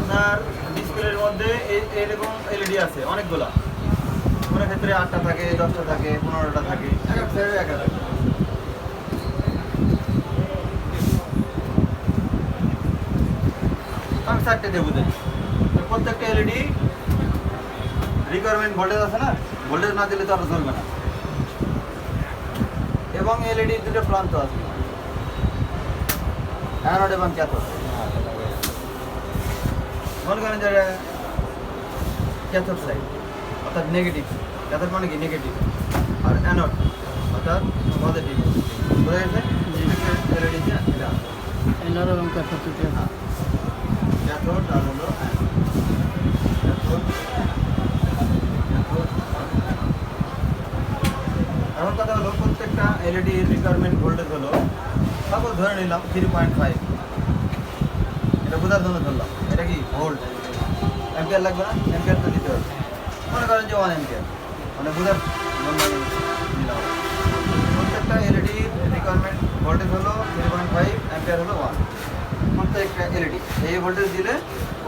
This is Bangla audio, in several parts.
আপনার ডিসপ্লের মধ্যে এরকম এলইডি আছে, অনেকগুলা। কোনো ক্ষেত্রে আটটা থাকে, দশটা থাকে, পনেরোটা থাকে, এক এক সাইডে এক এক। আমি চারটে দেবো দেন প্রত্যেকটা এলইডি রিকোয়ারমেন্ট ভোল্টেজ আছে না? ভোল্টেজ না দিলে তো আর চলবে না। এবং এলইডি দুটো প্রান্ত আছে। অ্যানোড এবং ক্যাথোড মনে করেন যে ক্যাথোড সাইড অর্থাৎ নেগেটিভ ক্যাথোড মানে কি? নেগেটিভ আর অ্যানোড অর্থাৎ পজিটিভ বোঝা গেছে? এলইডি এটা এনার এবং ক্যাপাসিটি ক্যাথোড আর হলো অ্যানোড ক্যাথোড ক্যাথোড এখন কথা হলো প্রত্যেকটা এলইডি রিকোয়ারমেন্ট ভোল্টেজ হলো সাপোজ ধরে নিলাম থ্রি পয়েন্ট ফাইভ বোঝার জন্য ধরলাম। এটা কি? ভোল্ট অ্যাম্পিয়ার লাগবে না? অ্যাম্পিয়ার তো দিতে হবে। মনে করেন যে ওয়ান অ্যাম্পিয়ার মানে বোঝার জন্য দিলাম প্রত্যেকটা এলইডি রিকোয়ারমেন্ট ভোল্টেজ হলো থ্রি পয়েন্ট ফাইভ অ্যাম্পিয়ার হলো ওয়ান প্রত্যেকটা এলইডি এই ভোল্টেজ দিলে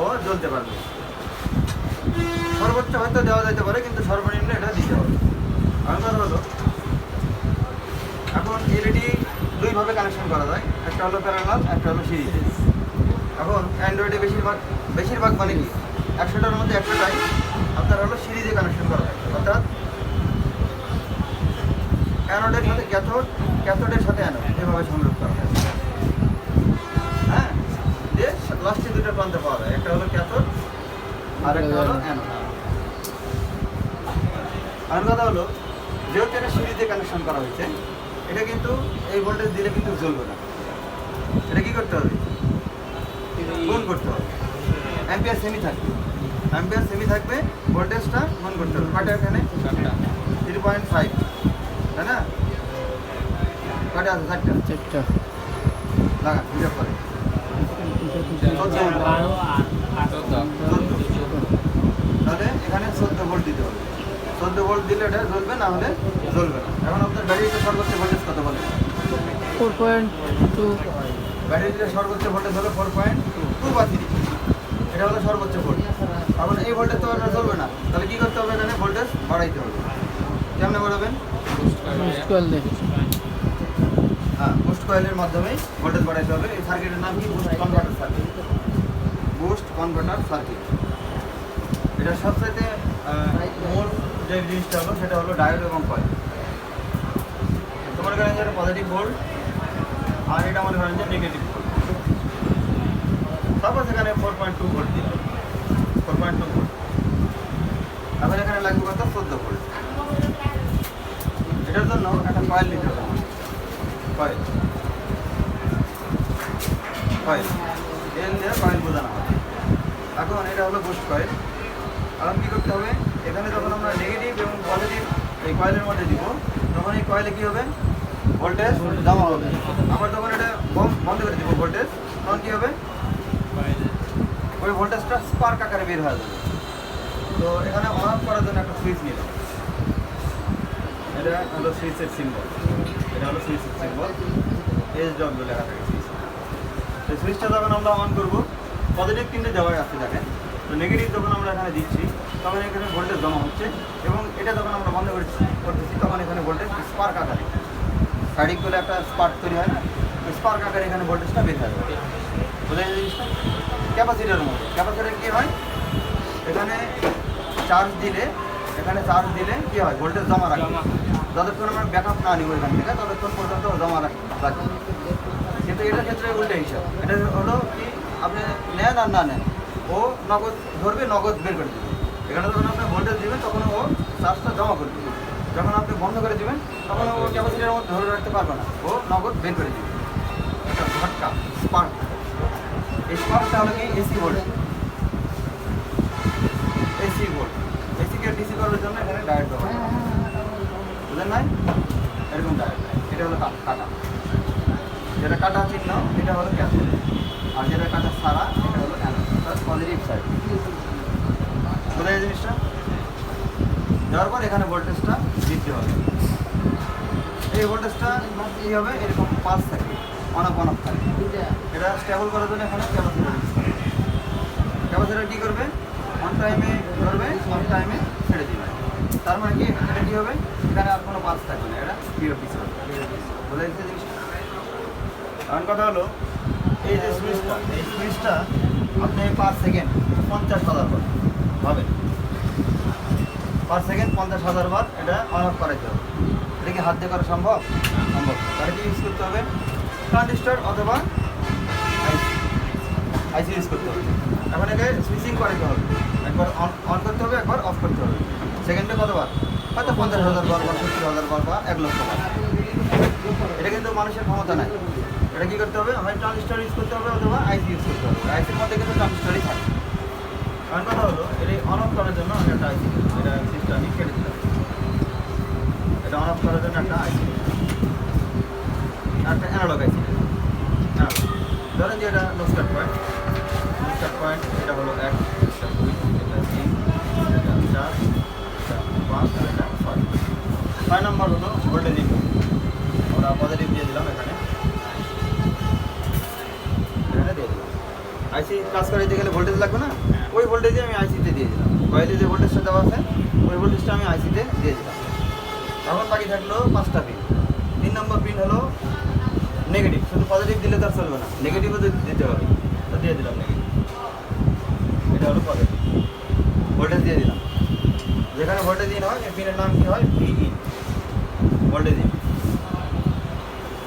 ও জ্বলতে পারবে। সর্বোচ্চ হয়তো দেওয়া যেতে পারে, কিন্তু সর্বনিম্ন এটা দিতে হবে। আমার হলো এখন এলইডি দুইভাবে কানেকশন করা যায়। একটা হলো প্যারালাল একটা হলো সিরিজ এখন অ্যান্ড্রয়েডে বেশিরভাগ বেশিরভাগ মানে কি? একশোটার মধ্যে একশোটাই। আপনার হলো সিরিজে কানেকশন করা হয় অর্থাৎ অ্যানোডের সাথে ক্যাথোড, ক্যাথোডের সাথে অ্যানোড, এভাবে সংযোগ করা হয়? হ্যাঁ যে লাস্টে দুটো প্রান্তে পাওয়া যায়। একটা হলো ক্যাথোড আর হলো অ্যানোড। আর কথা হলো, যেহেতু এটা সিরিজে কানেকশন করা হয়েছে, এটা কিন্তু এই ভোল্টেজ দিলে কিন্তু জ্বলবে না। এটা কি করতে হবে? গুণ করতে হবে। অ্যাম্পিয়ার সেমি থাকবে। অ্যাম্পিয়ার সেমি থাকবে ভোল্টেজটা গুণ করতে হবে। কয়টা এখানে থ্রি পয়েন্ট ফাইভ তাই না? কয়টা আছে চারটা। চারটা। লাগা হিসাব করে তাহলে এখানে চোদ্দ ভোল্ট দিতে হবে। চোদ্দ ভোল্ট দিলে এটা জ্বলবে না হলে জ্বলবে না। এখন আপনার ব্যাটারিতে সর্বোচ্চ ভোল্টেজ কত বলে? ফোর পয়েন্ট টু ব্যাটারিতে সর্বোচ্চ ভোল্টেজ হলো ফোর পয়েন্ট টু বা থ্রি এটা হলো সর্বোচ্চ ভোল্ট এখন এই ভোল্টেজ তো আর চলবে না। তাহলে কী করতে হবে এখানে? ভোল্টেজ বাড়াইতে হবে। কেমনে বাড়াবেন? হ্যাঁ বুস্ট কয়েলের মাধ্যমেই ভোল্টেজ বাড়াইতে হবে। এই সার্কিটের নাম কি? Boost converter circuit boost converter circuit এটা সবচাইতে মূল যে জিনিসটা হলো, সেটা হলো ডায়োড এবং কয়েল তোমার যেটা পজিটিভ ভোল্ট আর এটা করেন যে নেগেটিভ তারপর সেখানে ফোর পয়েন্ট টু ভোল্ট দিলাম। ফোর পয়েন্ট টু ভোল্ট তারপরে এখানে লাগবে কত? চোদ্দ ভোল্ট এটার জন্য একটা কয়েল নিতে হবে। কয়েল কয়েল তেল দিয়ে কয়েল বোঝানো হয় এখন এটা হলো বুস্ট কয়েল এখন কী করতে হবে? এখানে যখন আমরা নেগেটিভ এবং পজিটিভ এই কয়েলের মধ্যে দিব, তখন এই কয়েলে কী হবে? ভোল্টেজ জমা হবে আবার যখন এটা বন্ধ করে দিব ভোল্টেজ তখন কী হবে? ওই ভোল্টেজটা স্পার্ক আকারে বের হয়ে যাবে। তো এখানে অন অফ করার জন্য একটা সুইচ নিলাম। এটা হলো সুইচের সিম্বল এটা হলো সুইচের সিম্বল এস ডব্লিউ লেখা থাকে সুইচ তো সুইচটা যখন আমরা অন করব পজিটিভ তিনটে দেওয়া আছে দেখেন। তো নেগেটিভ যখন আমরা এখানে দিচ্ছি, তখন এখানে ভোল্টেজ জমা হচ্ছে এবং এটা যখন আমরা বন্ধ করছি করতেছি, তখন এখানে ভোল্টেজ স্পার্ক আকারে। সাইডিক করলে একটা স্পার্ক তৈরি হয় না স্পার্ক আকারে এখানে ভোল্টেজটা বের হয়ে যাবে বোঝা যায় জিনিসটা? ক্যাপাসিটার মতো ক্যাপাসিটার কী হয়? এখানে চার্জ দিলে এখানে চার্জ দিলে কী হয়? ভোল্টেজ জমা রাখে। যতক্ষণ আমরা ব্যাকআপ না নিব এখান থেকে ততক্ষণ পর্যন্ত ও জমা রাখ- কিন্তু এটার ক্ষেত্রে উল্টে হিসাব। এটা হলো কি আপনি নেন আর না নেন ও নগদ ধরবে নগদ বের করে দেবে। এখানে যখন আপনি ভোল্টেজ দিবেন তখন ও চার্জটা জমা করে দেবে। যখন আপনি বন্ধ করে দেবেন, তখন ও ক্যাপাসিটির মধ্যে ধরে রাখতে পারবে না। ও নগদ বের করে দেবে। এটা ঝটকা স্পার্ক এই স্পার্কটা হলো কি? এসি ভোল্টেজ এসি ভোল্ট এসিকে ডিসি করার জন্য এখানে ডায়েট হয়। বুঝলেন নাই এরকম ডায়েট এটা হলো কাটা। যেটা কাটা চিহ্ন, এটা হলো ক্যাথোড আর যেটা কাটা সারা, এটা হলো অ্যানোড পজিটিভ সাইড বোঝা যায় জিনিসটা? দেওয়ার পর এখানে ভোল্টেজটা দিতে হবে। এই ভোল্টেজটা কী হবে? এরকম পাঁচ থাকে অন অফ অন অফ থাকে। এটা স্টেবল করার জন্য এখানে ক্যাপাসিটার ক্যাপাসিটার কী করবে? অন টাইমে ধরবে অন টাইমে ছেড়ে দিবে। তার মানে কি? এটা কী হবে? এখানে আর কোনো পাস থাকবে না। এটা পিওর পিস হবে। বোঝা যাচ্ছে জিনিসটা? কারণ কথা হলো, এই যে সুইচটা এই সুইচটা আপনি পার সেকেন্ড পঞ্চাশ হাজার হবে পার সেকেন্ড পঞ্চাশ হাজার বার এটা অন অফ করাইতে হবে এটা কি হাত দিয়ে করা সম্ভব? সম্ভব। তাহলে কি ইউজ করতে হবে? ট্রানজিস্টার অথবা আইসি ইউজ করতে হবে। এখন একে সুইচিং করাইতে হবে। একবার অন অন করতে হবে, একবার অফ করতে হবে। সেকেন্ডে কতবার হয়তো পঞ্চাশ হাজার বার বা সত্তর হাজার বার বা এক লক্ষ বার। এটা কিন্তু মানুষের ক্ষমতা নাই। এটা কি করতে হবে? হয় ট্রানজিস্টার ইউজ করতে হবে অথবা আইসি ইউজ করতে হবে। আইসির মধ্যে কিন্তু ট্রানজিস্টারই থাকে। কারণ কথা হলো এটা অন অফ করার জন্য আমি একটা আইসি এটা এটা অন অফ করার জন্য একটা আইসি একটা অ্যানালগ আইসি ধরেন যে এটা নোস্টার পয়েন্ট নোস্টার পয়েন্ট এটা হলো এক দুই, এটা তিন, এটা চার পাঁচ, আর এটা ছয়। নম্বর হলো ভোল্টেজ ইনপুট আমরা পজিটিভ দিয়ে দিলাম এখানে দিয়ে দিলাম আইসি কাজ করাইতে গেলে ভোল্টেজ লাগবে না? ওই ভোল্টেজে আমি আইসিতে দিয়ে দিলাম। কয়েলে যে ভোল্টেজটা দেওয়া আছে, ওই ভোল্টেজটা আমি আইসিতে দিয়ে দিলাম। তখন বাকি থাকল পাঁচটা পিন তিন নম্বর পিন হলো নেগেটিভ শুধু পজিটিভ দিলে তো চলবে না। নেগেটিভও দিতে হবে। তো দিয়ে দিলাম নেগেটিভ এটা হলো পজিটিভ ভোল্টেজ দিয়ে দিলাম। যেখানে ভোল্টেজ ইন হয় পিনের নাম কি হয়? ভি ইন ভোল্টেজ ইন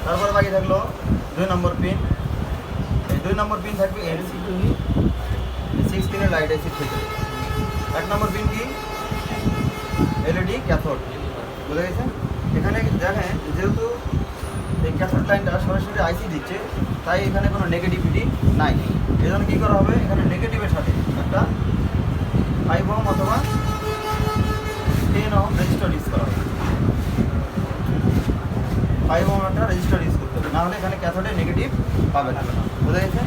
তারপর বাকি থাকল দুই নম্বর পিন দুই নম্বর পিন থাকবে এলসি সিক্স পিনের লাইট এসি থেকে এক নম্বর পিন কি? এলইডি ক্যাথোড বুঝে গেছে? এখানে দেখেন যেহেতু এই ক্যাথোড লাইনটা সরাসরি আইসি দিচ্ছে, তাই এখানে কোনো নেগেটিভিটি নাই। এই জন্য কী করা হবে? এখানে নেগেটিভের সাথে একটা ফাইভ ওম অথবা টেন ওম রেজিস্টার ইউজ করা হবে। ফাইভ ওম একটা রেজিস্টার ইউজ নাহলে এখানে ক্যাথোডে নেগেটিভ পাবে না। বুঝা গেছে?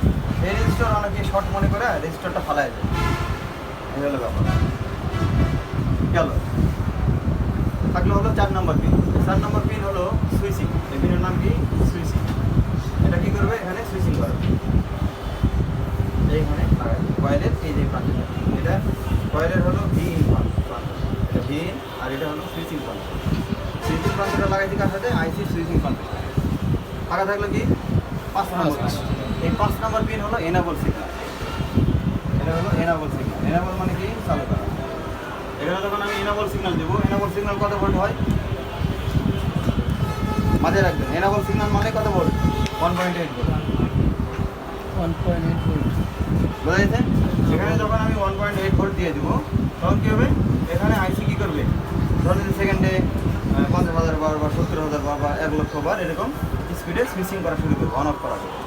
এই রেজিস্টার অনেকে শর্ট মনে করে রেজিস্টারটা ফালায় যায় এই হলো ব্যাপার। গেল। থাকলে হলো চার নম্বর পিন চার নম্বর পিন হলো সুইচিং এই পিনের নাম কি? সুইচিং এটা কি করবে এখানে সুইচিং করবে এইখানে লাগাবে কয়েলের এই যে প্রান্তটা এটা কয়েলের হলো ভি ইন প্রান্ত এটা ভি ইন আর এটা হলো সুইচিং প্রান্ত সুইচিং প্রান্তটা লাগাইছি কার সাথে আইসি সুইচিং প্রান্ত ফাঁকা থাকল কি? পাঁচ নম্বর এই পাঁচ নম্বর পিন হলো এনাবল সিগন্যাল এটা হলো এনাবল সিগন্যাল এনাবল মানে কি? চালু করা। এখানে যখন আমি এনাবল সিগন্যাল দেবো এনাবল সিগন্যাল কত ভোল্ট হয়? মাঝে রাখবেন এনাবল সিগন্যাল মানে কত volt one point eight volt one point eight volt বোঝা এখানে যখন আমি ওয়ান পয়েন্ট এইট ভোল্ট দিয়ে দেবো তখন কী হবে? এখানে আইসি কী করবে? ধরুন সেকেন্ডে পঞ্চাশ হাজার বার বা সত্তর হাজার বার বা এক লক্ষ বার এরকম স্পিডে সুইচিং করা শুরু করবে অন অফ করা করবে।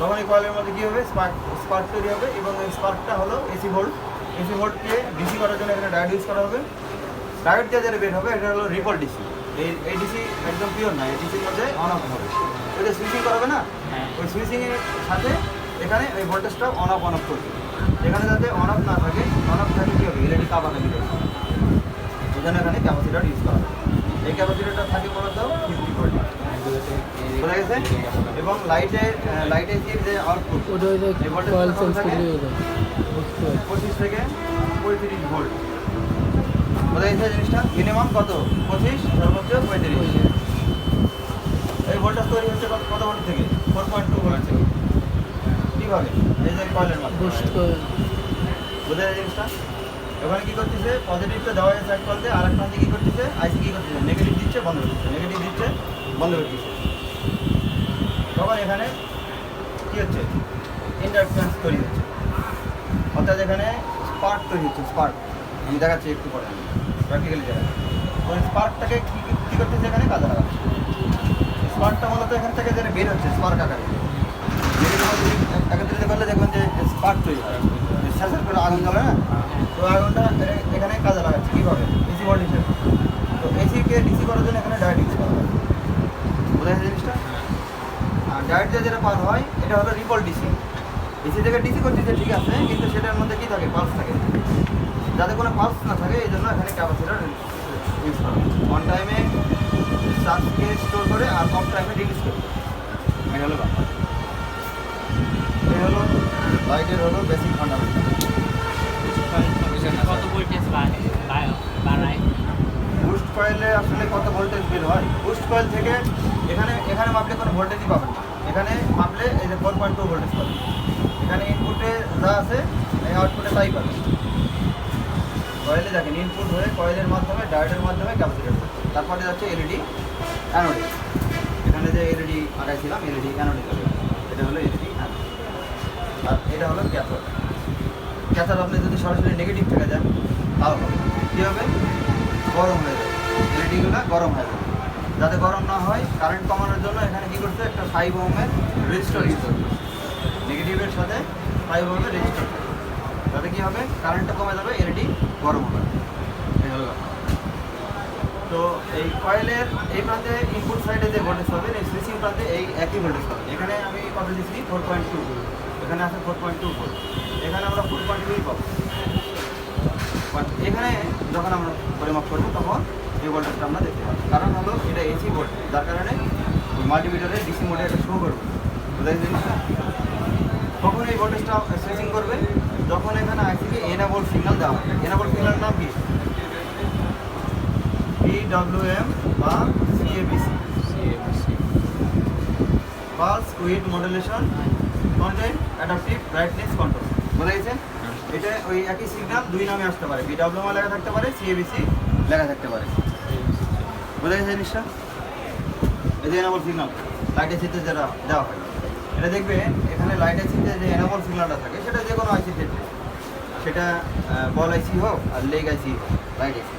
তখন এই কয়েলের মধ্যে কী হবে? স্পার্ক স্পার্ক তৈরি হবে এবং এই স্পার্কটা হলো এসি ভোল্ট এসি ভোল্টকে ডিসি করার জন্য এখানে ডায়োড ইউজ করা হবে। ডায়োড দিয়ে যেটা বের হবে এটা হলো রিপল ডিসি এই এই ডিসি একদম পিওর না এই ডিসির মধ্যে অন অফ হবে। ওই যে সুইচিং করাবে না? ওই সুইচিংয়ের সাথে এখানে ওই ভোল্টেজটা অন অফ অন অফ করবে। এখানে যাতে অন অফ না থাকে অন অফ থাকে কী হবে? এলইডি কাবা থাকে এই জন্য এখানে ক্যাপাসিটার ইউজ করা হবে। এই ক্যাপাসিটারটা থাকে মূলত ফিফটি ভোল্ট বোঝা গেছে। এবং লাইটে লাইটে যে আউটপুট পঁচিশ থেকে পঁয়ত্রিশ ভোল্ট বোঝা গেছে জিনিসটা? মিনিমাম কত? পঁচিশ সর্বোচ্চ পঁয়ত্রিশ। এই ভোল্টেজ তৈরি হচ্ছে কত ভোল্ট থেকে? ফোর পয়েন্ট টু ভোল্ট থেকে। কীভাবে? এই যে কয়েলের মাধ্যমে। বোঝা যায় জিনিসটা? ওখানে কী করতেছে? পজিটিভটা দেওয়া হয়েছে এক কলতে, আর এক একটা কী করতেছে? আইসি কী করতেছে? নেগেটিভ দিচ্ছে, বন্ধ করতেছে নেগেটিভ দিচ্ছে, বন্ধ করতেছে তখন এখানে কী হচ্ছে? ইন্ডাকটেন্স তৈরি হচ্ছে। অর্থাৎ এখানে স্পার্ক তৈরি হচ্ছে স্পার্ক আমি দেখাচ্ছি একটু পরে। প্র্যাকটিক্যালি দেখাচ্ছি। ওই স্পার্কটাকে কী কী করতেছে এখানে? কাজে লাগাচ্ছে। স্পার্কটা মূলত এখান থেকে যেটা বের হচ্ছে স্পার্ক আকারে। একত্রিত করলে দেখবেন যে স্পার্ক তৈরি হয়। স্যাঁচার করে আগুন জ্বলে না? তো এ- এখানে কাজে লাগাচ্ছে কীভাবে? এসি ভোল্ট হিসেবে তো এসিকে ডিসি করার জন্য এখানে ডায়েট ইউজ করা হয়। বোঝা জিনিসটা? আর ডায়েট দিয়ে যেটা পার হয় এটা হলো রিপল ডিসি এসি থেকে ডিসি করতেছে ঠিক আছে কিন্তু সেটার মধ্যে কী থাকে? পালস থাকে। যাতে কোনো পালস না থাকে এই জন্য এখানে ক্যাপাসিটার ইউজ করা অন টাইমে চার্জকে স্টোর করে আর অফ টাইমে রিলিজ করে এই হলো ব্যাপার। এই হলো লাইটের হলো বেসিক ফান্ডামেন্টাল কত ভোল্টেজ বাড়ায়। বুস্ট কয়েলে আসলে কত ভোল্টেজ বিল হয়? বুস্ট কয়েল থেকে এখানে এখানে মাপলে কোনো ভোল্টেজই পাবেন না। এখানে মাপলে এই যে ফোর পয়েন্ট টু ভোল্টেজ পাবেন। এখানে ইনপুটে যা আছে, এই আউটপুটে তাই পাবেন। কয়েলে দেখেন ইনপুট হয়ে কয়েলের মাধ্যমে ডায়োডের মাধ্যমে ক্যাপাসিটার তারপরে যাচ্ছে এলইডি অ্যানোডিক এখানে যে এলইডি আঁকাইছিলাম এলইডি অ্যানোডিক এটা হলো এলইডি আর এটা হলো ক্যাথোড ক্যাথোড আপনি যদি সরাসরি নেগেটিভ থেকে যান তাও হবে। কী হবে? গরম হয়ে যাবে। এলইডিগুলো গরম হয়ে যাবে। যাতে গরম না হয় কারেন্ট কমানোর জন্য এখানে কী করছে একটা ফাইভ ওমের রেজিস্টার ইউজ করবে নেগেটিভের সাথে ফাইভ ওমের রেজিস্টার তাতে কী হবে? কারেন্টটা কমে যাবে এলইডি গরম হবে। এই হলো। তো এই কয়েলের এই প্রান্তে ইনপুট সাইডে যে ভোল্টেজ পাবেন এই সুইচিং প্রান্তে এই একই ভোল্টেজ পাবেন এখানে আমি কত দিচ্ছি ফোর পয়েন্ট টু এখানে আছে ফোর পয়েন্ট টু ভোল্ট এখানে আমরা ফোর পয়েন্ট টুই পাবো। এখানে যখন আমরা পরিমাপ করব, তখন এই ভোল্টেজটা আমরা দেখতে পাবো। কারণ হলো এটা এসি ভোল্ট যার কারণে মাল্টিমিটারে ডিসি মোডে এটা শো করবে। জিনিসটা কখন এই ভোল্টেজটা সুইচিং করবে। যখন এখানে আইসিকে এনাবল সিগন্যাল দেওয়া হবে। এনাবল সিগন্যাল নাম কি? পিডব্লিউএম বা CABC pulse width modulation content adaptive brightness control বলে গেছে এটা ওই একই সিগন্যাল দুই নামে আসতে পারে। বিডব্লিউএম লেখা থাকতে পারে সিএবিসি লেখা থাকতে পারে। বোঝা গেছে জিনিসটা এই যে এনাবল সিগন্যাল লাইটের চিত্রে যেটা দেওয়া হয় এটা দেখবে এখানে লাইটের চিত্রে যে এনাবল সিগন্যালটা থাকে সেটা যে কোনো আইসি ক্ষেত্রে। সেটা বল আইসি হোক আর লেগ আইসি হোক লাইট আইসি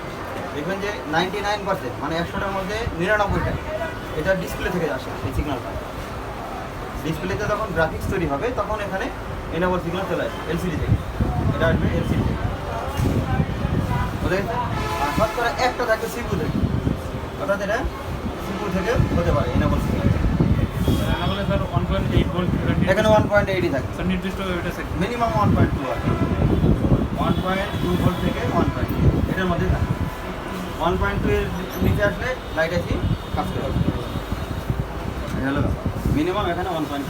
দেখবেন যে নাইনটি নাইন পার্সেন্ট মানে একশোটার মধ্যে নিরানব্বইটা। এটা ডিসপ্লে থেকে আসে এই সিগন্যালটা ডিসপ্লেতে যখন গ্রাফিক্স তৈরি হবে তখন এখানে এনাবল সিগন্যাল চলে আসবে এলসিডি থেকে। এটা আসবে এলসিডি থেকে? আর শতকরা একটা থাকবে সিপু থেকে। অর্থাৎ এটা সিপু থেকে হতে পারে এনাবল সিগন্যাল এইট এখানে ওয়ান পয়েন্ট এইটই থাকে। নির্দিষ্ট মিনিমাম ওয়ান পয়েন্ট টু আছে। ওয়ান পয়েন্ট টু ভোল্ট থেকে ওয়ান পয়েন্ট এটার মধ্যে থাকে। ওয়ান পয়েন্ট টু এর নিচে আসলে লাইট আছি কাজ করে হ্যালো। মিনিমাম এখানে ওয়ান পয়েন্ট